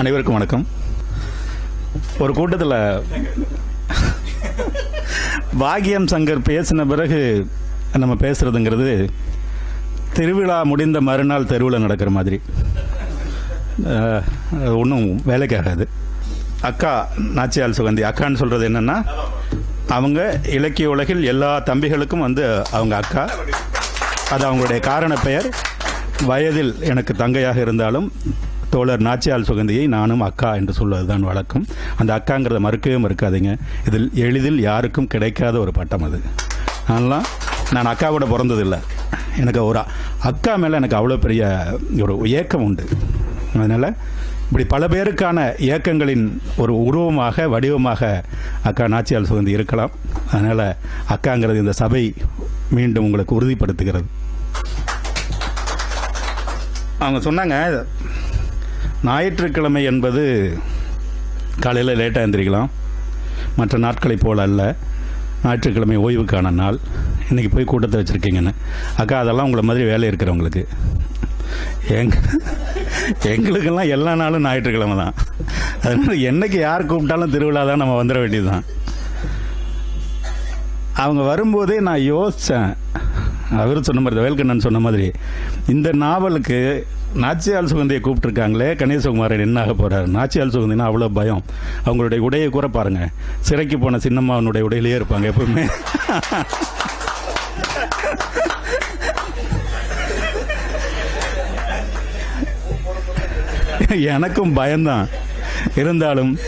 அனைவருக்கும் வணக்கம். ஒரு கூட்டத்தில் பாகியம் சங்கர் பேசின பிறகு நம்ம பேசுறதுங்கிறது திருவிழா முடிந்த மறுநாள் தெருவில் நடக்கிற மாதிரி. ஒன்றும் வேலைக்காகாது. அக்கா நாச்சியால் சுகந்தி அக்கான்னு சொல்கிறது என்னென்னா அவங்க இலக்கிய உலகில் எல்லா தம்பிகளுக்கும் வந்து அவங்க அக்கா. அது அவங்களுடைய காரண பெயர். வயதில் எனக்கு தங்கையாக இருந்தாலும் தோழர் நாச்சியால் சுகந்தியை நானும் அக்கா என்று சொல்வதுதான் வழக்கம். அந்த அக்காங்கிறத மறுக்கவே மறுக்காதீங்க. இதில் எளிதில் யாருக்கும் கிடைக்காத ஒரு பட்டம் அது. அதெல்லாம் நான் அக்காவோட பிறந்ததில்லை. எனக்கு ஒரு அக்கா மேலே எனக்கு அவ்வளோ பெரிய ஒரு ஏக்கம் உண்டு. அதனால் இப்படி பல பேருக்கான இயக்கங்களின் ஒரு உருவமாக வடிவமாக அக்கா நாச்சியால் சுகந்தி இருக்கலாம். அதனால் அக்காங்கிறது இந்த சபை மீண்டும் உங்களுக்கு உறுதிப்படுத்துகிறது. அவங்க சொன்னாங்க ஞாயிற்றுக்கிழமை என்பது காலையில் லேட்டாக எழுந்திரிக்கலாம் மற்ற நாட்களைப் போல் அல்ல. ஞாயிற்றுக்கிழமை ஓய்வுக்கான நாள். இன்றைக்கி போய் கூட்டத்தை வச்சுருக்கீங்கன்னு. அக்கா அதெல்லாம் உங்களை மாதிரி வேலை இருக்கிறவங்களுக்கு. எங் எங்களுக்கெல்லாம் எல்லா நாளும் ஞாயிற்றுக்கிழமை தான். அதனால் என்னைக்கு யார் கூப்பிட்டாலும் திருவிழா தான் நம்ம வந்துட வேண்டியது தான் அவங்க வரும்போதே நான் யோசித்தேன் அவர் சொன்ன மாதிரி வேல்கண்ணன் சொன்ன மாதிரி இந்த நாவலுக்கு நாச்சியால் சுகந்தியை கூப்பிட்டுருக்காங்களே கணேசகுமாரன் என்ன ஆக போகிறார் நாச்சியால் சுகந்தினா அவ்வளோ பயம். அவங்களுடைய உடையை கூட பாருங்கள் சிறைக்கு போன சின்னம்மாவனுடைய உடையிலேயே இருப்பாங்க எப்பவுமே. எனக்கும் பயம்தான். இருந்தாலும்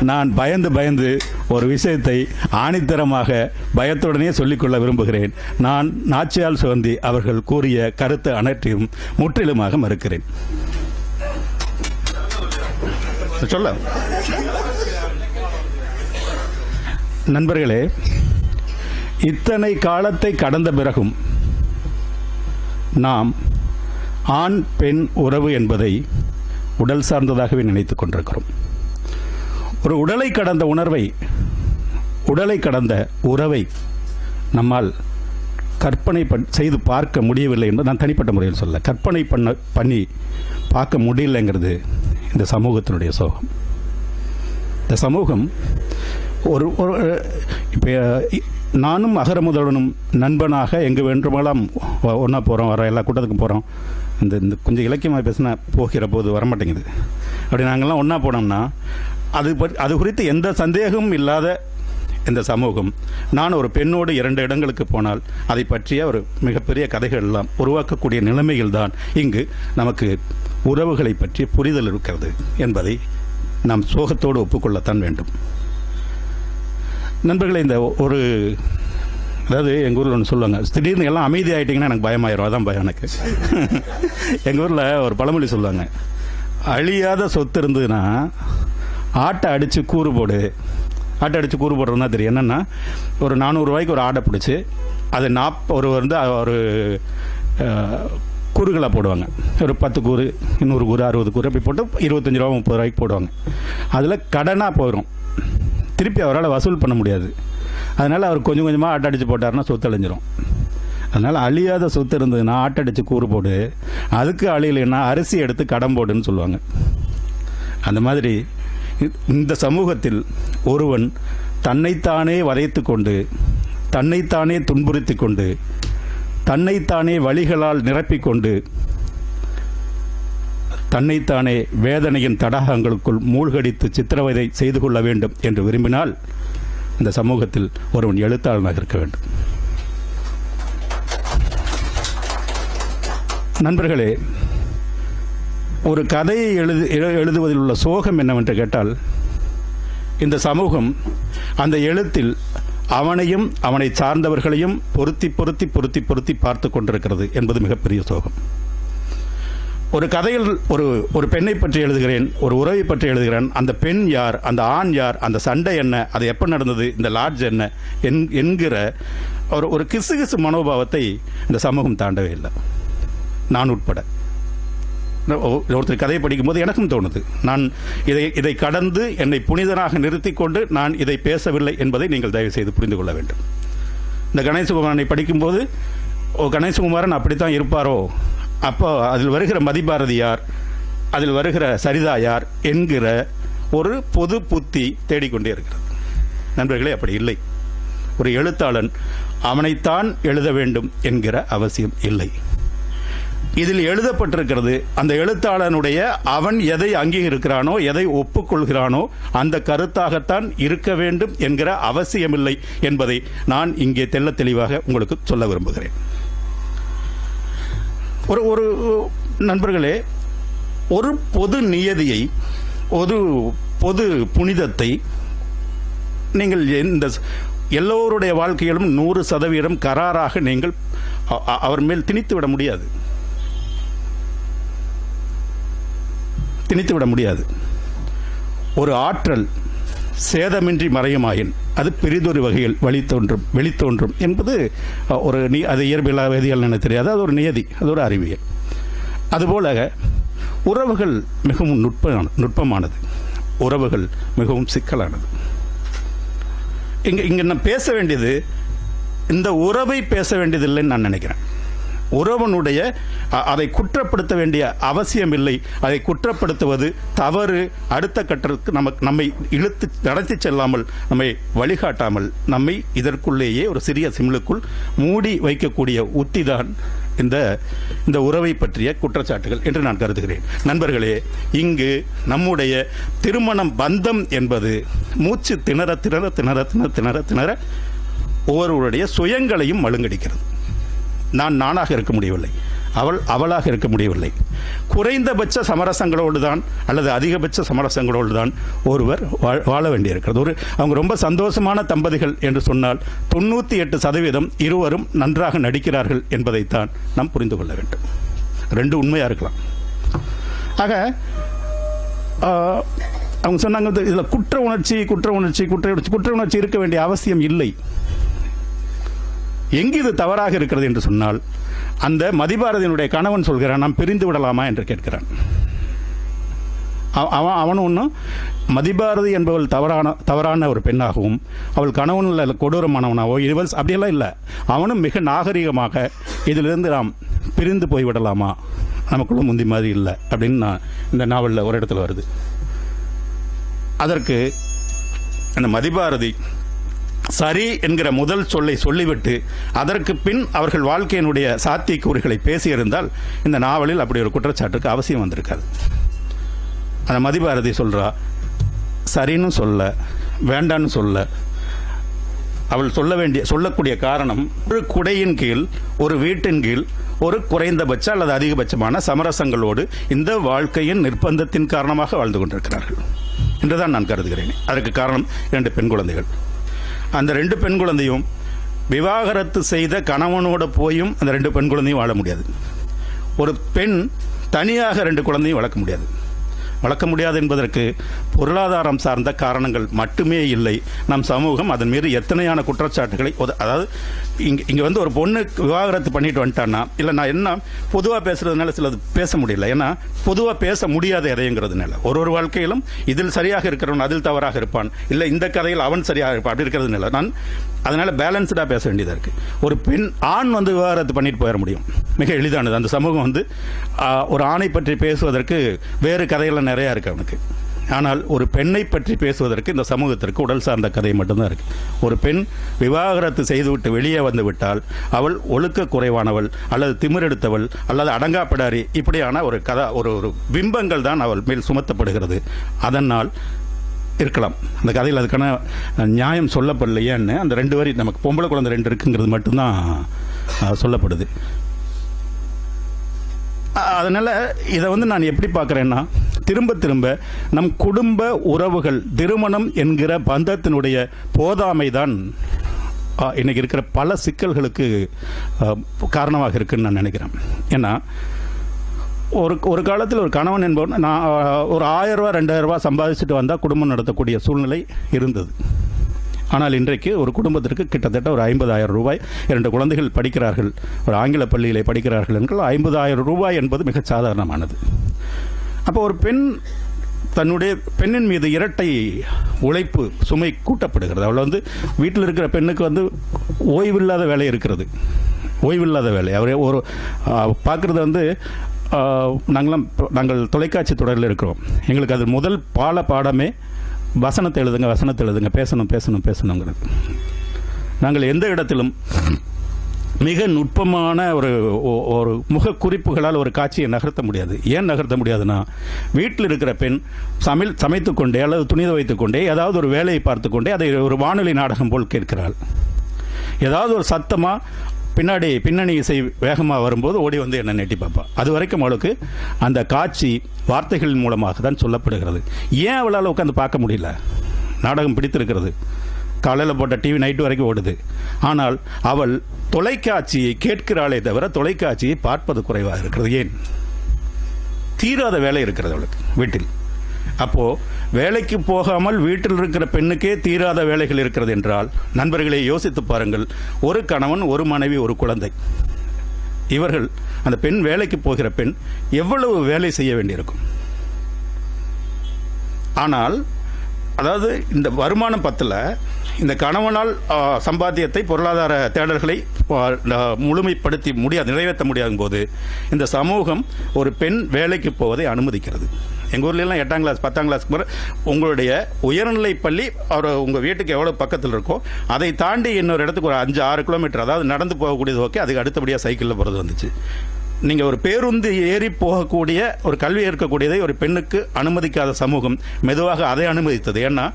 நான் பயந்து பயந்து ஒரு விஷயத்தை ஆணித்தரமாக பயத்துடனே சொல்லிக்கொள்ள விரும்புகிறேன். நான் நாச்சியால் சுகந்தி அவர்கள் கூறிய கருத்து அனைத்தையும் முற்றிலுமாக மறுக்கிறேன். சொல்ல. நண்பர்களே இத்தனை காலத்தை கடந்த பிறகும் நாம் ஆண் பெண் உறவு என்பதை உடல் சார்ந்ததாகவே நினைத்துக் கொண்டிருக்கிறோம். ஒரு உடலை கடந்த உணர்வை உடலை கடந்த உறவை நம்மால் கற்பனை பண் செய்து பார்க்க முடியவில்லை என்பது நான் தனிப்பட்ட முறையில் சொல்ல கற்பனை பண்ண பண்ணி பார்க்க முடியலைங்கிறது இந்த சமூகத்தினுடைய சோகம். இந்த சமூகம் ஒரு ஒரு இப்போ நானும் அகர முதல்வனும் நண்பனாக எங்கே வேண்டுமெல்லாம் ஒன்றா போகிறோம் வர எல்லா கூட்டத்துக்கும் போகிறோம் இந்த இந்த கொஞ்சம் இலக்கியமாக பேசினா போகிற போது வரமாட்டேங்குது. அப்படி நாங்கள்லாம் ஒன்றா போனோம்னா அது பற்றி அது குறித்து எந்த சந்தேகமும் இல்லாத இந்த சமூகம். நான் ஒரு பெண்ணோடு இரண்டு இடங்களுக்கு போனால் அதை பற்றிய ஒரு மிகப்பெரிய கதைகள் எல்லாம் உருவாக்கக்கூடிய நிலைமைகள் தான் இங்கு நமக்கு உறவுகளை பற்றி புரிதல் இருக்கிறது என்பதை நாம் சோகத்தோடு ஒப்புக்கொள்ளத்தான் வேண்டும். நண்பர்களே இந்த ஒரு அதாவது எங்கள் ஊரில் ஒன்று சொல்லுவாங்க திடீர்னு எல்லாம் அமைதி ஆகிட்டிங்கன்னா எனக்கு பயமாயிரும். அதான் பயம் எனக்கு. எங்கள் ஊரில் ஒரு பழமொழி சொல்லுவாங்க அழியாத சொத்து இருந்ததுன்னா ஆட்டை அடித்து கூறு போடு. ஆட்டை அடித்து கூறு போடுறதுனா தெரியும். என்னென்னா ஒரு நானூறுரூவாய்க்கு ஒரு ஆடை பிடிச்சி அது நாப் ஒரு வந்து ஒரு கூறுகளாக போடுவாங்க. ஒரு பத்து கூறு இன்னொரு கூறு அறுபது கூறு அப்படி போட்டு இருபத்தஞ்சி ரூபா முப்பது ரூபாய்க்கு போடுவாங்க. அதில் கடனாக போயிடும் திருப்பி அவரால் வசூல் பண்ண முடியாது. அதனால் அவர் கொஞ்சம் கொஞ்சமாக ஆட்டடிச்சு போட்டார்னா சொத்து அழிஞ்சிரும் அதனால் அழியாத சொத்து இருந்ததுன்னா ஆட்டடிச்சு கூறு போடு. அதுக்கு அழியலைன்னா அரிசி எடுத்து கடன் போடுன்னு சொல்லுவாங்க. அந்த மாதிரி இந்த சமூகத்தில் ஒருவன் தன்னைத்தானே வதைத்து கொண்டு தன்னைத்தானே துன்புறுத்தி கொண்டு தன்னைத்தானே வழிகளால் நிரப்பிக்கொண்டு தன்னைத்தானே வேதனையின் தடாகங்களுக்குள் மூழ்கடித்து சித்திரவதை செய்து கொள்ள வேண்டும் என்று விரும்பினால் இந்த சமூகத்தில் ஒருவன் எழுத்தாளனாக இருக்க வேண்டும். நண்பர்களே ஒரு கதையை எழுது எழுதுவதில் உள்ள சோகம் என்னவென்று கேட்டால் இந்த சமூகம் அந்த எழுத்தில் அவனையும் அவனை சார்ந்தவர்களையும் பொருத்தி பொருத்தி பொருத்தி பொருத்தி பார்த்து கொண்டிருக்கிறது என்பது மிகப்பெரிய சோகம். ஒரு கதையில் ஒரு ஒரு பெண்ணை பற்றி எழுதுகிறேன் ஒரு உறவை பற்றி எழுதுகிறேன். அந்த பெண் யார் அந்த ஆண் யார் அந்த சண்டை என்ன அது எப்போ நடந்தது இந்த லாட்ஜ் என்ன என் என்கிற ஒரு ஒரு கிசு கிசு மனோபாவத்தை இந்த சமூகம் தாண்டவே இல்லை. நான் உட்பட. ஒருத்தர் கதையை படிக்கும்போது எனக்கும் தோணுது. நான் இதை இதை கடந்து என்னை புனிதனாக நிறுத்தி கொண்டு நான் இதை பேசவில்லை என்பதை நீங்கள் தயவு செய்து புரிந்து கொள்ள வேண்டும். இந்த கணேசகுமாரனை படிக்கும்போது ஓ கணேசகுமாரன் அப்படித்தான் இருப்பாரோ? அப்போ அதில் வருகிற மதிபாரதியார் அதில் வருகிற சரிதா யார்? என்கிற ஒரு பொது புத்தி தேடிக்கொண்டே இருக்கிறது. நண்பர்களே அப்படி இல்லை. ஒரு எழுத்தாளன் அவனைத்தான் எழுத வேண்டும் என்கிற அவசியம் இல்லை. இதில் எழுதப்பட்டிருக்கிறது அந்த எழுத்தாளனுடைய அவன் எதை அங்கீகரிக்கிறானோ எதை ஒப்புக்கொள்கிறானோ அந்த கருத்தாகத்தான் இருக்க வேண்டும் என்கிற அவசியமில்லை என்பதை நான் இங்கே தெல்ல தெளிவாக உங்களுக்கு சொல்ல விரும்புகிறேன். ஒரு ஒரு நண்பர்களே ஒரு பொது நியதியை ஒரு பொது புனிதத்தை நீங்கள் இந்த எல்லோருடைய வாழ்க்கையிலும் நூறு சதவீதம் கராராக நீங்கள் அவர் மேல் திணித்து விட முடியாது. திணித்து விட முடியாது. ஒரு ஆற்றல் சேதமின்றி மறையுமாயின் அது பெரிதொரு வகையில் வழி தோன்றும் வெளி வெளித்தோன்றும் என்பது ஒரு நீ அது இயற்பியலா வேதியியல் எனக்கு தெரியாது. அது ஒரு நியதி அது ஒரு அறிவியல். அதுபோல உறவுகள் மிகவும் நுட்பமான நுட்பமானது. உறவுகள் மிகவும் சிக்கலானது. இங்கே இங்கே நான் பேச வேண்டியது இந்த உறவை பேச வேண்டியதில்லைன்னு நான் நினைக்கிறேன். உறவனுடைய அதை குற்றப்படுத்த வேண்டிய அவசியம் இல்லை அதை குற்றப்படுத்துவது தவறு. அடுத்த கட்டத்துக்கு நமக்கு நம்மை இழுத்து நடத்தி செல்லாமல் நம்மை வழிகாட்டாமல் நம்மை இதற்குள்ளேயே ஒரு சிறிய சிம்லுக்குள் மூடி வைக்கக்கூடிய உத்திதான் இந்த இந்த உறவை பற்றிய குற்றச்சாட்டுகள் என்று நான் கருதுகிறேன். நண்பர்களே இங்கு நம்முடைய திருமணம் பந்தம் என்பது மூச்சு திணற திணற திணற திணற திணற திணற ஒவ்வொருவருடைய சுயங்களையும் மழுங்கடிக்கிறது நான் நானாக இருக்க முடியவில்லை. அவள் அவளாக இருக்க முடியவில்லை. குறைந்தபட்ச சமரசங்களோடு தான் அல்லது அதிகபட்ச சமரசங்களோடு தான் ஒருவர் வாழ வேண்டியிருக்கிறது. ஒரு அவங்க ரொம்ப சந்தோஷமான தம்பதிகள் என்று சொன்னால் தொண்ணூற்றி எட்டு சதவீதம் இருவரும் நன்றாக நடிக்கிறார்கள் என்பதைத்தான் நாம் புரிந்து கொள்ள வேண்டும். ரெண்டு உண்மையாக இருக்கலாம். ஆக ஆஹ், அவங்க சொன்னாங்க இதில் குற்ற உணர்ச்சி குற்ற உணர்ச்சி குற்ற உணர்ச்சி குற்ற உணர்ச்சி இருக்க வேண்டிய அவசியம் இல்லை. எங்கு இது தவறாக இருக்கிறது என்று சொன்னால் அந்த மதிபாரதியினுடைய கணவன் சொல்கிறான் நாம் பிரிந்து விடலாமா? என்று கேட்கிறான். அவ- அவன் அவன் ஒன்றும் மதிபாரதி என்பவள் தவறான தவறான ஒரு பெண்ணாகவும் அவள் கணவன் இல்லை கொடூரமானவனாவோ இவள் அப்படியெல்லாம் இல்லை. அவனும் மிக நாகரிகமாக இதிலிருந்து நாம் பிரிந்து போய் விடலாமா நமக்குள்ள முந்தி மாதிரி இல்லை. அப்படின்னு நான் இந்த நாவலில் ஒரு இடத்துல வருது. அதற்கு அந்த மதிபாரதி சரி என்கிற முதல் சொல்லை சொல்லிவிட்டு அதற்கு பின் அவர்கள் வாழ்க்கையினுடைய சாத்தியக்கூறுகளை பேசியிருந்தால் இந்த நாவலில் அப்படி ஒரு குற்றச்சாட்டுக்கு அவசியம் வந்திருக்காது. அந்த மதிபாரதி சொல்கிறா சரின்னு சொல்ல வேண்டான்னு சொல்ல அவள் சொல்ல வேண்டிய சொல்லக்கூடிய காரணம் ஒரு குடையின் கீழ் ஒரு வீட்டின் கீழ் ஒரு குறைந்தபட்ச அல்லது அதிகபட்சமான சமரசங்களோடு இந்த வாழ்க்கையின் நிர்பந்தத்தின் காரணமாக வாழ்ந்து கொண்டிருக்கிறார்கள். என்றுதான் நான் கருதுகிறேன். அதற்கு காரணம் இரண்டு பெண் குழந்தைகள். அந்த ரெண்டு பெண் குழந்தையும் விவாகரத்து செய்த கணவனோட போயும் அந்த ரெண்டு பெண் குழந்தையும் வாழ முடியாது. ஒரு பெண் தனியாக ரெண்டு குழந்தையும் வளர்க்க முடியாது. வளர்க்க முடியாது என்பதற்கு பொருளாதாரம் சார்ந்த காரணங்கள் மட்டுமே இல்லை. நம் சமூகம் அதன் மீது எத்தனையான குற்றச்சாட்டுகளை அதாவது இங்கே இங்கே வந்து ஒரு பொண்ணு விவாகரத்து பண்ணிட்டு வந்துட்டான்னா இல்லை நான் என்ன பொதுவாக பேசுறதுனால சிலது பேச முடியல. ஏன்னா பொதுவாக பேச முடியாத எதைங்கிறதுனால. ஒரு ஒரு வாழ்க்கையிலும் இதில் சரியாக இருக்கிறவன் அதில் தவறாக இருப்பான். இல்லை இந்த கதையில் அவன் சரியாக இருப்பான். அப்படி இருக்கிறதுனால நான் அதனால் பேலன்ஸ்டாக பேச வேண்டியதாக இருக்குது ஒரு பெண் ஆண் வந்து விவாகரத்து பண்ணிட்டு போயிட முடியும். மிக எளிதானது. அந்த சமூகம் வந்து ஒரு ஆணை பற்றி பேசுவதற்கு வேறு கதைகள்லாம் நிறையா இருக்குது அவனுக்கு. ஆனால் ஒரு பெண்ணை பற்றி பேசுவதற்கு இந்த சமூகத்திற்கு உடல் சார்ந்த கதை மட்டும்தான் இருக்கு. ஒரு பெண் விவாகரத்து செய்துவிட்டு வெளியே வந்து விட்டால் அவள் ஒழுக்க குறைவானவள் அல்லது திமிரெடுத்தவள் அல்லது அடங்காப்பிடாரி இப்படியான ஒரு கதா ஒரு ஒரு பிம்பங்கள் தான் அவள் மேல் சுமத்தப்படுகிறது. அதனால் இருக்கலாம். அந்த கதையில் அதுக்கான நியாயம் சொல்லப்படலையேன்னு அந்த ரெண்டு வரி நமக்கு பொம்பளை குழந்தை ரெண்டு இருக்குங்கிறது மட்டும்தான் சொல்லப்படுது. அதனால் இதை வந்து நான் எப்படி பார்க்குறேன்னா திரும்ப திரும்ப நம் குடும்ப உறவுகள் திருமணம் என்கிற பந்தத்தினுடைய போதாமை தான் இன்றைக்கி இருக்கிற பல சிக்கல்களுக்கு காரணமாக இருக்குன்னு நான் நினைக்கிறேன். ஏன்னா ஒரு ஒரு காலத்தில் ஒரு கணவன் என்பவன் நான் ஒரு ஆயிரம் ரூபா ரெண்டாயிரம் ரூபா சம்பாதிச்சுட்டு வந்தால் குடும்பம் நடத்தக்கூடிய சூழ்நிலை இருந்தது. ஆனால் இன்றைக்கு ஒரு குடும்பத்திற்கு கிட்டத்தட்ட ஒரு ஐம்பதாயிரம் ரூபாய் இரண்டு குழந்தைகள் படிக்கிறார்கள். ஒரு ஆங்கில பள்ளியிலே படிக்கிறார்கள் என்றால் ஐம்பதாயிரம் ரூபாய் என்பது மிக சாதாரணமானது. அப்போ ஒரு பெண் தன்னுடைய பெண்ணின் மீது இரட்டை உழைப்பு சுமை கூட்டப்படுகிறது. அவள் வந்து வீட்டில் இருக்கிற பெண்ணுக்கு வந்து ஓய்வில்லாத வேலை இருக்கிறது. ஓய்வில்லாத வேலை. அவரே ஒரு பார்க்குறது வந்து நாங்களாம் இப்போ- நாங்கள் தொலைக்காட்சி தொடரில் இருக்கிறோம். எங்களுக்கு அது முதல் பால பாடமே வசனத்தை எழுதுங்க வசனத்தை எழுதுங்க. பேசணும் பேசணும் பேசணுங்கிறது. நாங்கள் எந்த இடத்திலும் மிக நுட்பமான ஒரு ஒரு முக குறிப்புகளால் ஒரு காட்சியை நகர்த்த முடியாது. ஏன் நகர்த்த முடியாதுன்னா வீட்டில் இருக்கிற பெண் சமையல் சமைத்து கொண்டே அல்லது துணி துவைத்துக்கொண்டே ஏதாவது ஒரு வேலையை பார்த்து கொண்டே அதை ஒரு வானொலி நாடகம் போல் கேட்கிறாள். ஏதாவது ஒரு சத்தமாக பின்னாடி பின்னணி இசை வேகமாக வரும்போது ஓடி வந்து என்னை நெட்டி பார்ப்பா. அது வரைக்கும் அவளுக்கு அந்த காட்சி வார்த்தைகளின் மூலமாக தான் சொல்லப்படுகிறது. ஏன் அவளால் உட்காந்து பார்க்க முடியல? நாடகம் பிடித்திருக்கிறது. காலையில் போட்ட டிவி நைட்டு வரைக்கும் ஓடுது. ஆனால் அவள் தொலைக்காட்சியை கேட்கிறாளே தவிர தொலைக்காட்சியை பார்ப்பது குறைவாக இருக்கிறது. ஏன்? தீராத வேலை இருக்கிறது அவளுக்கு வீட்டில். அப்போது வேலைக்கு போகாமல் வீட்டில் இருக்கிற பெண்ணுக்கே தீராத வேலைகள் இருக்கிறது என்றால் நண்பர்களை யோசித்து பாருங்கள். ஒரு கணவன் ஒரு மனைவி ஒரு குழந்தை. இவர்கள் அந்த பெண் வேலைக்கு போகிற பெண் எவ்வளவு வேலை செய்ய வேண்டியிருக்கும்? ஆனால் அதாவது இந்த வருமானம் பத்தில் இந்த கணவனால் சம்பாத்தியத்தை பொருளாதார தேடல்களை முழுமைப்படுத்தி முடியாது நிறைவேற்ற முடியாத போது இந்த சமூகம் ஒரு பெண் வேலைக்கு போவதை அனுமதிக்கிறது. எங்கள் ஊர்ல எட்டாம் கிளாஸ் பத்தாம் கிளாஸ்க்கு பிறகு உங்களுடைய உயர்நிலை பள்ளி அவர் உங்கள் வீட்டுக்கு எவ்வளோ பக்கத்தில் இருக்கோ அதை தாண்டி இன்னொரு இடத்துக்கு ஒரு அஞ்சு ஆறு கிலோமீட்டர் அதாவது நடந்து போகக்கூடியது ஓகே அதுக்கு அடுத்தபடியாக சைக்கிளில் போகிறது வந்துச்சு. நீங்கள் ஒரு பேருந்து ஏறி போகக்கூடிய ஒரு கல்வி இருக்கக்கூடியதை ஒரு பெண்ணுக்கு அனுமதிக்காத சமூகம் மெதுவாக அதை அனுமதித்தது. ஏன்னா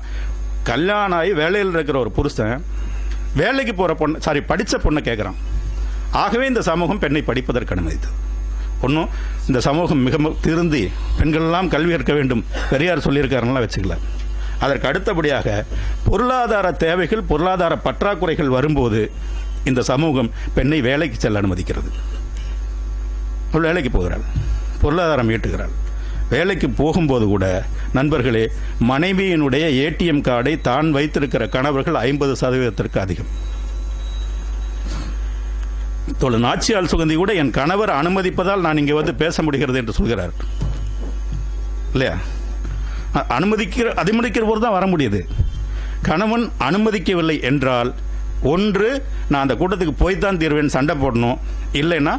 கல்யாணம் ஆகி வேலையில் இருக்கிற ஒரு புருஷன் வேலைக்கு போகிற பொண்ணு சாரி படித்த பொண்ணை கேட்குறான் ஆகவே இந்த சமூகம் பெண்ணை படிப்பதற்கு அனுமதித்தது. ஒன்றும் இந்த சமூகம் மிக திருந்தி பெண்கள் எல்லாம் கல்வி கற்க வேண்டும் பெரியார் சொல்லியிருக்காருலாம் வச்சுக்கல. அதற்கு அடுத்தபடியாக பொருளாதார தேவைகள் பொருளாதார பற்றாக்குறைகள் வரும்போது இந்த சமூகம் பெண்ணை வேலைக்கு செல்ல அனுமதிக்கிறது. வேலைக்கு போகிறாள் பொருளாதாரம் ஈட்டுகிறாள். வேலைக்கு போகும்போது கூட நண்பர்களே மனைவியினுடைய ஏடிஎம் கார்டை தான் வைத்திருக்கிற கணவர்கள் ஐம்பது சதவீதத்திற்கு அதிகம். தொழு நாச்சியால் சுகந்தி கூட என் கணவர் அனுமதிப்பதால் நான் இங்கே வந்து பேச முடிகிறது என்று சொல்கிறார். இல்லையா? அனுமதிக்கிற அனுமதிக்கிற போது தான் வர முடியுது. கணவன் அனுமதிக்கவில்லை என்றால் ஒன்று நான் அந்த கூட்டத்துக்கு போய்த்தான் தீர்வேன் சண்டை போடணும். இல்லைன்னா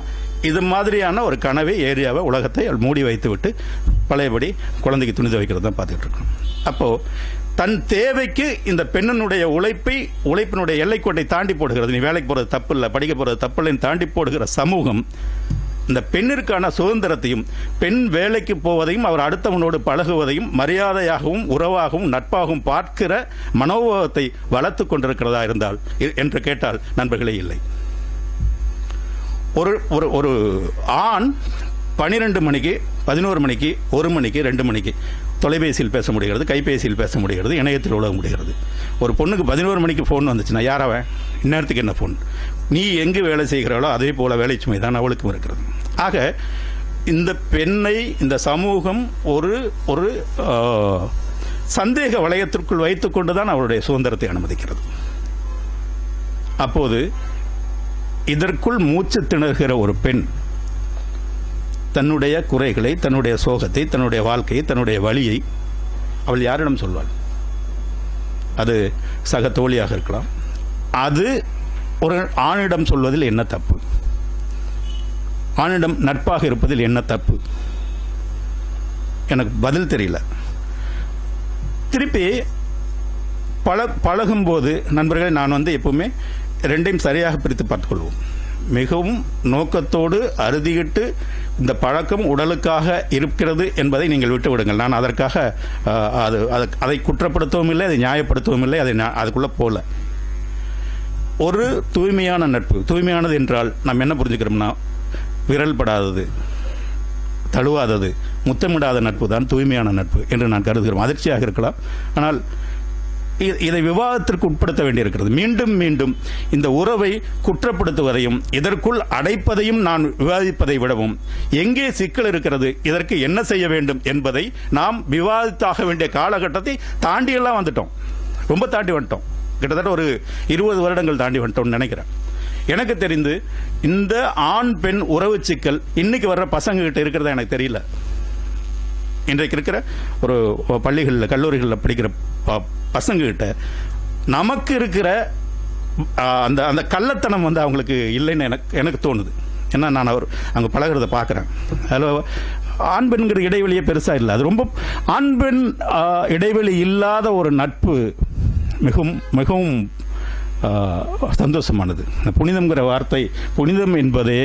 இது மாதிரியான ஒரு கனவை ஏரியாவை உலகத்தை மூடி வைத்து விட்டு பழையபடி குழந்தைக்கு துணி வைக்கிறது தான் பார்த்துக்கிட்டு இருக்கோம். அப்போது தன் தேவைக்கு இந்த பெண்ணினுடைய உழைப்பை உழைப்பினுடைய எல்லைக்கோட்டை தாண்டி போடுகிறது. நீ வேலைக்கு போகிறது தப்பு இல்லை படிக்க போகிறது தப்பு இல்லைன்னு தாண்டி போடுகிற சமூகம் இந்த பெண்ணிற்கான சுதந்திரத்தையும் பெண் வேலைக்கு போவதையும் அவர் அடுத்தவனோடு பழகுவதையும் மரியாதையாகவும் உறவாகவும் நட்பாகவும் பார்க்கிற மனோபாவத்தை வளர்த்து கொண்டிருக்கிறதா இருந்தால் என்று கேட்டால் நண்பர்களே இல்லை. ஒரு ஒரு ஒரு ஆண் பன்னிரெண்டு மணிக்கு பதினோரு மணிக்கு ஒரு மணிக்கு ரெண்டு மணிக்கு தொலைபேசியில் பேச முடிகிறது கைபேசியில் பேச முடிகிறது இணையத்தில் உலக முடிகிறது. ஒரு பொண்ணுக்கு பதினோரு மணிக்கு ஃபோன் வந்துச்சுன்னா யார் இந்நேரத்துக்கு என்ன ஃபோன் நீ எங்கு வேலை செய்கிறாளோ அதே போல வேலை சுமை தான் அவளுக்கும் இருக்கிறது. ஆக இந்த பெண்ணை இந்த சமூகம் ஒரு ஒரு சந்தேக வளையத்திற்குள் வைத்துக்கொண்டு தான் அவருடைய சுதந்திரத்தை அனுமதிக்கிறது. அப்போது இதற்குள் மூச்சு திணறுகிற ஒரு பெண் தன்னுடைய குறைகளை தன்னுடைய சோகத்தை தன்னுடைய வாழ்க்கையை தன்னுடைய வழியை அவள் யாரிடம் சொல்வாள்? அது சக தோழியாக இருக்கலாம். அது ஒரு ஆணிடம் சொல்வதில் என்ன தப்பு? ஆணிடம் நட்பாக இருப்பதில் என்ன தப்பு? எனக்கு பதில் தெரியல. திருப்பி பழ பழகும்போது நண்பர்களை நான் வந்து எப்பவுமே ரெண்டையும் சரியாக பிரித்து பார்த்துக்கொள்வோம். மிகவும் நோக்கத்தோடு அறுதியிட்டு இந்த பழக்கம் உடலுக்காக இருக்கிறது என்பதை நீங்கள் விட்டுவிடுங்கள். நான் அதற்காக அது அதை குற்றப்படுத்தவும் இல்லை அதை நியாயப்படுத்தவும் இல்லை அதை நான் அதுக்குள்ளே போகல ஒரு தூய்மையான நட்பு. தூய்மையானது என்றால் நம்ம என்ன புரிஞ்சுக்கிறோம்னா விரல் படாதது தழுவாதது முத்தமிடாத நட்பு தான் தூய்மையான நட்பு என்று நான் கருதுகிறோம். அதிர்ச்சியாக இருக்கலாம். ஆனால் இதை விவாதத்திற்கு உட்படுத்த வேண்டியிருக்கிறது. மீண்டும் மீண்டும் இந்த உறவை குற்றப்படுத்துவதையும் இதற்குள் அடைப்பதையும் நான் விவாதிப்பதை விடவும் எங்கே சிக்கல் இருக்கிறது இதற்கு என்ன செய்ய வேண்டும் என்பதை நாம் விவாதித்தாக வேண்டிய காலகட்டத்தை தாண்டியெல்லாம் வந்துட்டோம். ரொம்ப தாண்டி வந்துட்டோம். கிட்டத்தட்ட ஒரு இருபது வருடங்கள் தாண்டி வந்துட்டோம்னு நினைக்கிறேன். எனக்கு தெரிந்து இந்த ஆண் பெண் உறவு சிக்கல் இன்னைக்கு வர்ற பசங்க கிட்ட இருக்கிறதா எனக்கு தெரியல. இன்றைக்கு இருக்கிற ஒரு பள்ளிகளில் கல்லூரிகளில் படிக்கிற ப- பசங்கக்கிட்ட நமக்கு இருக்கிற அந்த அந்த கள்ளத்தனம் வந்து அவங்களுக்கு இல்லைன்னு எனக்கு எனக்கு தோணுது. ஏன்னா நான் அவர் அங்கே பழகுறத பார்க்குறேன் அதில் ஆண் பெண்கிற இடைவெளியே பெருசாக இல்லை. அது ரொம்ப ஆண் பெண் இடைவெளி இல்லாத ஒரு நட்பு மிகவும் மிகவும் சந்தோஷமானது. இந்த புனிதம்ங்கிற வார்த்தை புனிதம் என்பதே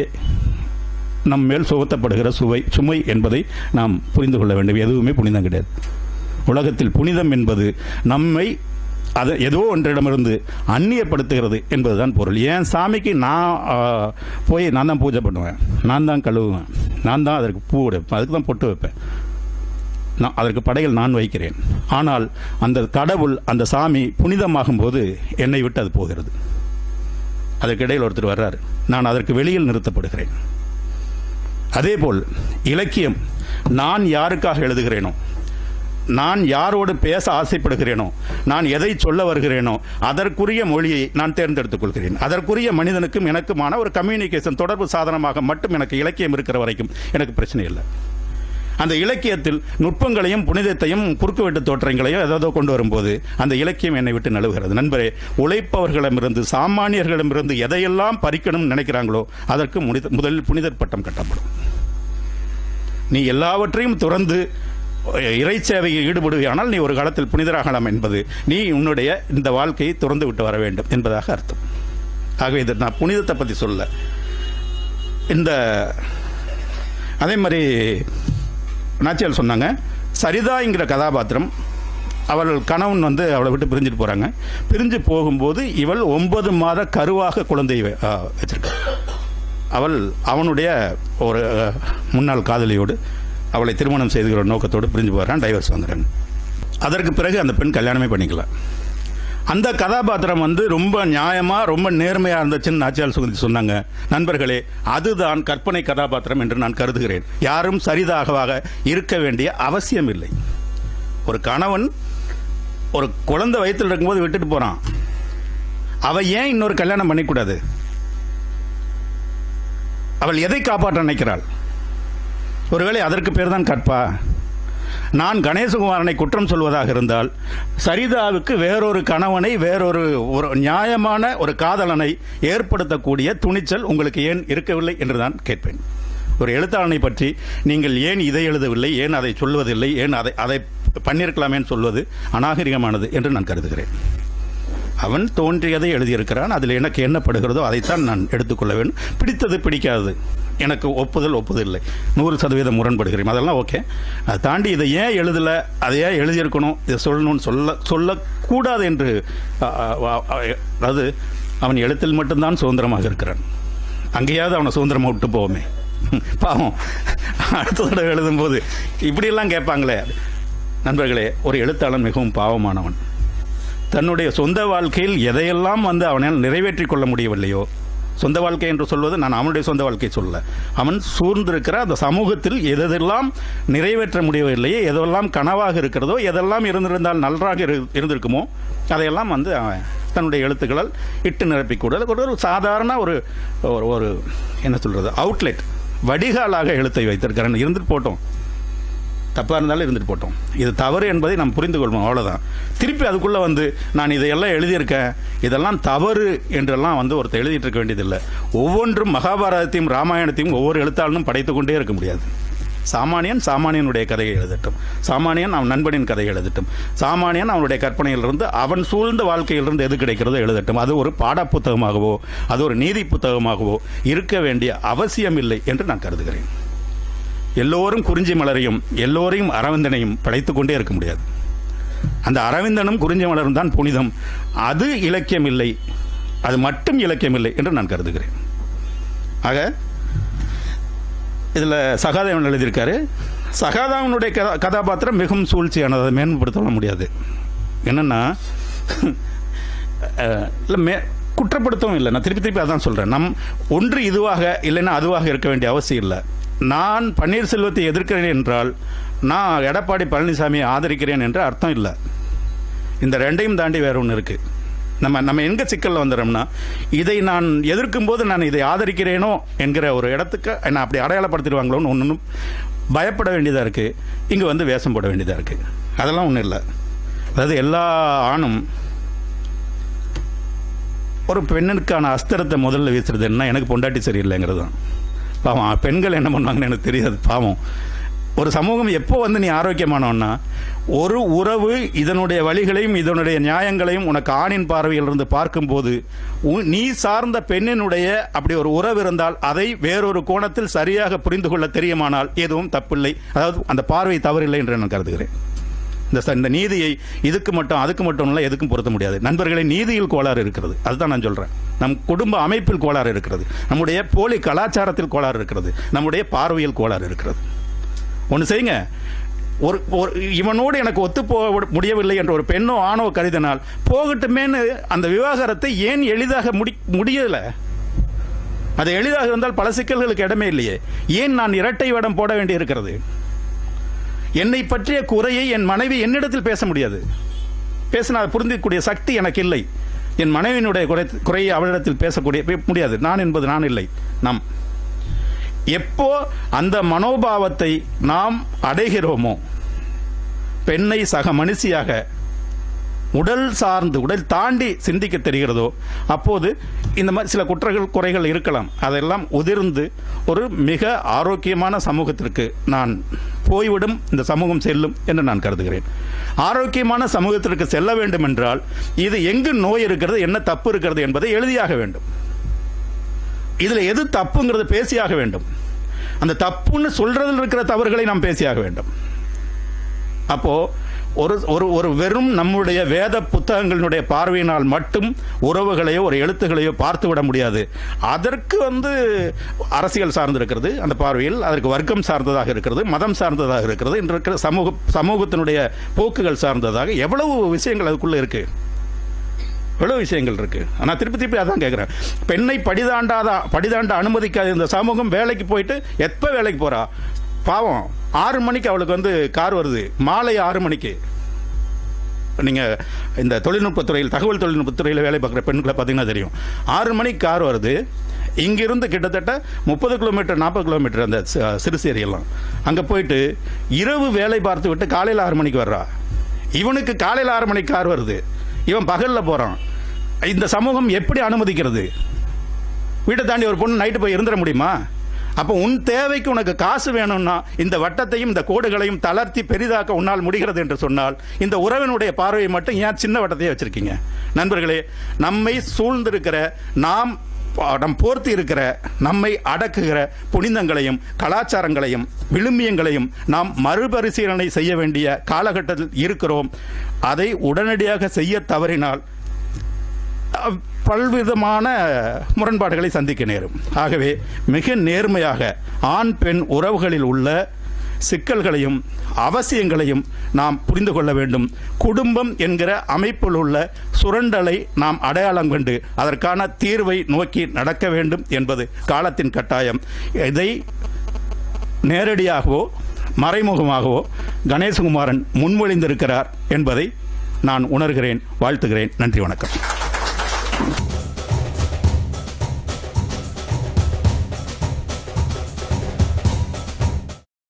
நம் மேல் சுமத்தப்படுகிற சுவை சுமை என்பதை நாம் புரிந்து கொள்ள வேண்டும். எதுவுமே புனிதம் கிடையாது. உலகத்தில் புனிதம் என்பது நம்மை அதை ஏதோ ஒன்றிடமிருந்து அந்நியப்படுத்துகிறது என்பதுதான் பொருள். ஏன் சாமிக்கு நான் போய் நான் தான் பூஜை பண்ணுவேன். நான் தான் கழுவுவேன். நான் தான் அதற்கு பூ உடைப்பேன் அதுக்கு தான் பொட்டு வைப்பேன். நான் அதற்கு படைகள் நான் வைக்கிறேன். ஆனால் அந்த கடவுள் அந்த சாமி புனிதமாகும் போது என்னை விட்டு அது போகிறது. அதற்கிடையில் ஒருத்தர் வர்றார். நான் அதற்கு வெளியில் நிறுத்தப்படுகிறேன். அதேபோல் இலக்கியம் நான் யாருக்காக எழுதுகிறேனோ நான் யாரோடு பேச ஆசைப்படுகிறேனோ நான் எதை சொல்ல வருகிறேனோ அதற்குரிய மொழியை நான் தேர்ந்தெடுத்துக் கொள்கிறேன் அதற்குரிய மனிதனுக்கும் எனக்குமான ஒரு கம்யூனிகேஷன் தொடர்பு சாதனமாக மட்டும் எனக்கு இலக்கியம் இருக்கிற வரைக்கும் எனக்கு பிரச்சனை இல்லை. அந்த இலக்கியத்தில் நுட்பங்களையும் புனிதத்தையும் குறுக்குவெட்டு தோற்றங்களையும் ஏதோ கொண்டு வரும்போது அந்த இலக்கியம் என்னை விட்டு நழுவுகிறது. நண்பரே உழைப்பவர்களிடமிருந்து சாமானியர்களிடமிருந்து எதையெல்லாம் பறிக்கணும்னு நினைக்கிறாங்களோ அதற்கு முனித முதலில் புனிதர் பட்டம் கட்டப்படும். நீ எல்லாவற்றையும் துறந்து இறை சேவையில் ஈடுபடுவானால் நீ ஒரு காலத்தில் புனிதராகலாம் என்பது நீ உன்னுடைய இந்த வாழ்க்கையை துறந்து விட்டு வர வேண்டும் என்பதாக அர்த்தம். ஆகவே இது நான் புனிதத்தை பற்றி சொல்ல. இந்த அதே மாதிரி நாச்சியால் சொன்னாங்க சரிதாங்கிற கதாபாத்திரம் அவள் கணவன் வந்து அவளை விட்டு பிரிஞ்சுட்டு போகிறாங்க பிரிஞ்சு போகும்போது இவள் ஒன்பது மாத கருவாக குழந்தையை வ- வச்சிருக்கா. அவள் அவனுடைய ஒரு முன்னாள் காதலியோடு அவளை திருமணம் செய்துகிற நோக்கத்தோடு பிரிஞ்சு போகிறான் டைவர்ஸ் வந்துடுறாங்க அதற்கு பிறகு அந்த பெண் கல்யாணமே பண்ணிக்கலாம் அந்த கதாபாத்திரம் வந்து ரொம்ப நியாயமாக ரொம்ப நேர்மையாக இருந்துச்சுன்னு நாச்சியால் சுகந்தி சொன்னாங்க. நண்பர்களே அதுதான் கற்பனை கதாபாத்திரம் என்று நான் கருதுகிறேன். யாரும் சரிதாகவாக இருக்க வேண்டிய அவசியம் இல்லை ஒரு கணவன் ஒரு குழந்தை வயிற்றில் இருக்கும்போது விட்டுட்டு போகிறான் அவ ஏன் இன்னொரு கல்யாணம் பண்ணிக்கூடாது? அவள் எதை காப்பாற்ற நினைக்கிறாள்? ஒருவேளை அதற்கு பேர் தான் கற்பா? நான் கணேசகுமாரனை குற்றம் சொல்வதாக இருந்தால் சரிதாவுக்கு வேறொரு கணவனை வேறொரு ஒரு நியாயமான ஒரு காதலனை ஏற்படுத்தக்கூடிய துணிச்சல் உங்களுக்கு ஏன் இருக்கவில்லை என்று தான் கேட்பேன். ஒரு எழுத்தாளனை பற்றி நீங்கள் ஏன் இதை எழுதவில்லை ஏன் அதை சொல்வதில்லை ஏன் அதை அதை பண்ணியிருக்கலாமேன்னு சொல்வது அநாகரிகமானது என்று நான் கருதுகிறேன். அவன் தோன்றியதை எழுதியிருக்கிறான். அதில் எனக்கு என்னப்படுகிறதோ அதைத்தான் நான் எடுத்துக்கொள்ள வேண்டும். பிடித்தது பிடிக்காது எனக்கு ஒப்புதல் ஒப்புதல் நூறு சதவீதம் முரண்படுகிறேன். அதெல்லாம் ஓகே. அதை தாண்டி இதை ஏன் எழுதலை? அதை ஏன் எழுதியிருக்கணும்? இதை சொல்லணும்னு சொல்ல சொல்லக்கூடாது என்று அதாவது அவன் எழுத்தில் மட்டும்தான் சுதந்திரமாக இருக்கிறான். அங்கேயாவது அவனை சுதந்திரமாக விட்டு போவோமே. பாவம். அடுத்த தடவை எழுதும்போது இப்படியெல்லாம் கேட்பாங்களே. நண்பர்களே ஒரு எழுத்தாளன் மிகவும் பாவமானவன். தன்னுடைய சொந்த வாழ்க்கையில் எதையெல்லாம் வந்து அவனால் நிறைவேற்றி கொள்ள முடியவில்லையோ சொந்த வாழ்க்கை என்று சொல்வது நான் அவனுடைய சொந்த வாழ்க்கையை சொல்ல. அவன் சூழ்ந்திருக்கிற அந்த சமூகத்தில் எதெல்லாம் நிறைவேற்ற முடியவில்லையோ எதெல்லாம் கனவாக இருக்கிறதோ எதெல்லாம் இருந்திருந்தால் நன்றாக இரு இருந்திருக்குமோ அதையெல்லாம் வந்து அவன் தன்னுடைய எழுத்துக்களால் இட்டு நிரப்பிக்கூட ஒரு சாதாரண ஒரு ஒரு- ஒரு என்ன சொல்கிறது அவுட்லெட் வடிகாலாக எழுத்தை வைத்திருக்கிறேன். இருந்துட்டு போட்டோம். தப்பாக இருந்தாலும் இருந்துட்டு போட்டோம். இது தவறு என்பதை நாம் புரிந்து கொள்வோம் அவ்வளோதான் திருப்பி அதுக்குள்ளே வந்து நான் இதையெல்லாம் எழுதியிருக்கேன். இதெல்லாம் தவறு என்றெல்லாம் வந்து ஒருத்தர் எழுதிட்டு இருக்க வேண்டியதில்லை. ஒவ்வொன்றும் மகாபாரதத்தையும் ராமாயணத்தையும் ஒவ்வொரு எழுத்தாளனும் படைத்து கொண்டே இருக்க முடியாது. சாமானியன் சாமானியனுடைய கதையை எழுதட்டும். சாமானியன் அவன் நண்பனின் கதையை எழுதட்டும். சாமானியன் அவனுடைய கற்பனையிலிருந்து அவன் சூழ்ந்த வாழ்க்கையிலிருந்து எது கிடைக்கிறதோ எழுதட்டும். அது ஒரு பாடப்புத்தகமாகவோ அது ஒரு நீதி புத்தகமாகவோ இருக்க வேண்டிய அவசியமில்லை என்று நான் கருதுகிறேன். எல்லோரும் குறிஞ்சி மலரையும் எல்லோரையும் அரவிந்தனையும் படைத்து கொண்டே இருக்க முடியாது. அந்த அரவிந்தனும் குறிஞ்சி மலரும் தான் புனிதம். அது இலக்கியம் இல்லை அது மட்டும் இலக்கியம் இல்லை என்று நான் கருதுகிறேன். ஆக இதில் சகாதேவன் எழுதியிருக்காரு சகாதேவனுடைய கதா கதாபாத்திரம் மிகவும் சூழ்ச்சியானது. அதை மேம்படுத்த முடியாது. என்னென்னா இல்லை மே குற்றப்படுத்தவும் இல்லை. நான் திருப்பி திருப்பி அதான் சொல்கிறேன் நம் ஒன்று இதுவாக இல்லைன்னா அதுவாக இருக்க வேண்டிய அவசியம் இல்லை. நான் பன்னீர்செல்வத்தை எதிர்க்கிறேன் என்றால் நான் எடப்பாடி பழனிசாமியை ஆதரிக்கிறேன் என்று அர்த்தம் இல்லை. இந்த ரெண்டையும் தாண்டி வேற ஒன்று இருக்குது நம்ம நம்ம எங்கே சிக்கலில் வந்துடுறோம்னா இதை நான் எதிர்க்கும் போது நான் இதை ஆதரிக்கிறேனோ என்கிற ஒரு இடத்துக்கு என்ன அப்படி அடையாளப்படுத்திடுவாங்களோன்னு ஒன்று பயப்பட வேண்டியதாக இருக்குது இங்கே வந்து வேஷம் போட வேண்டியதாக இருக்குது அதெல்லாம் ஒன்றும் இல்லை. அதாவது எல்லா ஆணும் ஒரு பெண்ணுக்கான அஸ்திரத்தை முதல்ல வீசுறது என்ன? எனக்கு பொண்டாட்டி சரியில்லைங்கிறது தான். பாவம் பெண்கள் என்ன பண்ணுவாங்கன்னு எனக்கு தெரியாது பாவம். ஒரு சமூகம் எப்போ வந்து நீ ஆரோக்கியமானவன்னா ஒரு உறவு இதனுடைய வழிகளையும் இதனுடைய நியாயங்களையும் உனக்கு ஆணின் பார்வையில் இருந்து பார்க்கும்போது உ- நீ சார்ந்த பெண்ணினுடைய அப்படி ஒரு உறவு இருந்தால் அதை வேறொரு கோணத்தில் சரியாக புரிந்து கொள்ள தெரியுமானால் எதுவும் தப்பில்லை. அதாவது அந்த பார்வை தவறில்லை என்று நான் கருதுகிறேன். இந்த இந்த நீதியை இதுக்கு மட்டும் அதுக்கு மட்டும் இல்லை எதுக்கும் பொருத்த முடியாது. நண்பர்களை நீதியில் கோளாறு இருக்கிறது. அதுதான் நான் சொல்கிறேன் நம் குடும்ப அமைப்பில் கோளாறு இருக்கிறது. நம்முடைய போலி கலாச்சாரத்தில் கோளாறு இருக்கிறது. நம்முடைய பார்வையில் கோளாறு இருக்கிறது. ஒன்று செய்யுங்க. ஒரு ஒரு இவனோடு எனக்கு ஒத்து போக முடியவில்லை என்ற ஒரு பெண்ணோ ஆணோ கருதினால் போகட்டுமேன்னு அந்த விவாகரத்தை ஏன் எளிதாக முடி முடியலை? அது எளிதாக இருந்தால் பல சிக்கல்களுக்கு இடமே இல்லையே. ஏன் நான் இரட்டை வடம் போட வேண்டி இருக்கிறது என்னை பற்றிய குறையை என் மனைவி என்னிடத்தில் பேச முடியாது. பேசினால் அதை புரிந்திக்கக்கூடிய சக்தி எனக்கு இல்லை என் மனைவியினுடைய குறை குறையை அவளிடத்தில் பேசக்கூடிய முடியாது. நான் என்பது நான் இல்லை. நம். எப்போ அந்த மனோபாவத்தை நாம் அடைகிறோமோ பெண்ணை சக மனுஷியாக உடல் சார்ந்து உடல் தாண்டி சிந்திக்க தெரிகிறதோ அப்போது இந்த மாதிரி சில குற்றங்கள் குறைகள் இருக்கலாம். அதெல்லாம் உதிர்ந்து ஒரு மிக ஆரோக்கியமான சமூகத்திற்கு நான் போய்விடும் இந்த சமூகம் செல்லும் என்று நான் கருதுகிறேன். ஆரோக்கியமான சமூகத்திற்கு செல்ல வேண்டும் என்றால் இது எங்கு நோய் இருக்கிறது என்ன தப்பு இருக்கிறது என்பதை எழுதியாக வேண்டும். இதுல எது தப்புங்கிறது பேசியாக வேண்டும். அந்த தப்புன்னு சொல்றதில் இருக்கிற தவறுகளை நாம் பேசியாக வேண்டும். அப்போ ஒரு ஒரு ஒரு வெறும் நம்முடைய வேத புத்தகங்களினுடைய பார்வையினால் மட்டும் உறவுகளையோ ஒரு எழுத்துக்களையோ பார்த்து விட முடியாது. அதற்கு வந்து அரசியல் சார்ந்திருக்கிறது அந்த பார்வையில். அதற்கு வர்க்கம் சார்ந்ததாக இருக்கிறது மதம் சார்ந்ததாக இருக்கிறது. இன்று இருக்கிற சமூக சமூகத்தினுடைய போக்குகள் சார்ந்ததாக எவ்வளவு விஷயங்கள் அதுக்குள்ளே இருக்கு. எவ்வளோ விஷயங்கள் இருக்குது ஆனால் திருப்பி திருப்பி அதான் கேட்குறேன் பெண்ணை படிதாண்டாத படிதாண்ட அனுமதிக்காத இந்த சமூகம் வேலைக்கு போயிட்டு எப்போ வேலைக்கு போகிறா பாவம். ஆறு மணிக்கு அவளுக்கு வந்து கார் வருது. மாலை ஆறு மணிக்கு. நீங்கள் இந்த தொழில்நுட்பத்துறையில் தகவல் தொழில்நுட்பத்துறையில் வேலை பார்க்குற பெண்களை பார்த்தீங்கன்னா தெரியும். ஆறு மணிக்கு கார் வருது. இங்கிருந்து கிட்டத்தட்ட முப்பது கிலோமீட்டர் நாற்பது கிலோமீட்டர் அந்த சிறுசேரியெல்லாம் அங்கே போயிட்டு இரவு வேலை பார்த்து விட்டு காலையில் ஆறு மணிக்கு வர்றா. இவனுக்கு காலையில் ஆறு மணிக்கு கார் வருது. இவன் பகலில் போகிறான் இந்த சமூகம் எப்படி அனுமதிக்கிறது? வீட்டை தாண்டி ஒரு பொண்ணு நைட்டு போய் இருந்துட முடியுமா? அப்போ உன் தேவைக்கு உனக்கு காசு வேணும்னா இந்த வட்டத்தையும் இந்த கோடுகளையும் தளர்த்தி பெரிதாக்க உன்னால் முடிகிறது என்று சொன்னால் இந்த உறவினுடைய பார்வையை மட்டும் ஏன் சின்ன வட்டத்தையே வச்சிருக்கீங்க? நண்பர்களே நம்மை சூழ்ந்திருக்கிற நாம் நம் போர்த்தி இருக்கிற நம்மை அடக்குகிற புனிதங்களையும் கலாச்சாரங்களையும் விழுமியங்களையும் நாம் மறுபரிசீலனை செய்ய வேண்டிய காலகட்டத்தில் இருக்கிறோம். அதை உடனடியாக செய்ய தவறினால் பல்விதமான முரண்பாடுகளை சந்திக்க நேரும். ஆகவே மிக நேர்மையாக ஆண் பெண் உறவுகளில் உள்ள சிக்கல்களையும் அவசியங்களையும் நாம் புரிந்து கொள்ள வேண்டும். குடும்பம் என்கிற அமைப்பில் உள்ள சுரண்டலை நாம் அடையாளம் கண்டு அதற்கான தீர்வை நோக்கி நடக்க வேண்டும் என்பது காலத்தின் கட்டாயம். இதை நேரடியாகவோ மறைமுகமாகவோ கணேசகுமாரன் முன்மொழிந்திருக்கிறார் என்பதை நான் உணர்கிறேன் வாழ்த்துகிறேன். நன்றி வணக்கம்.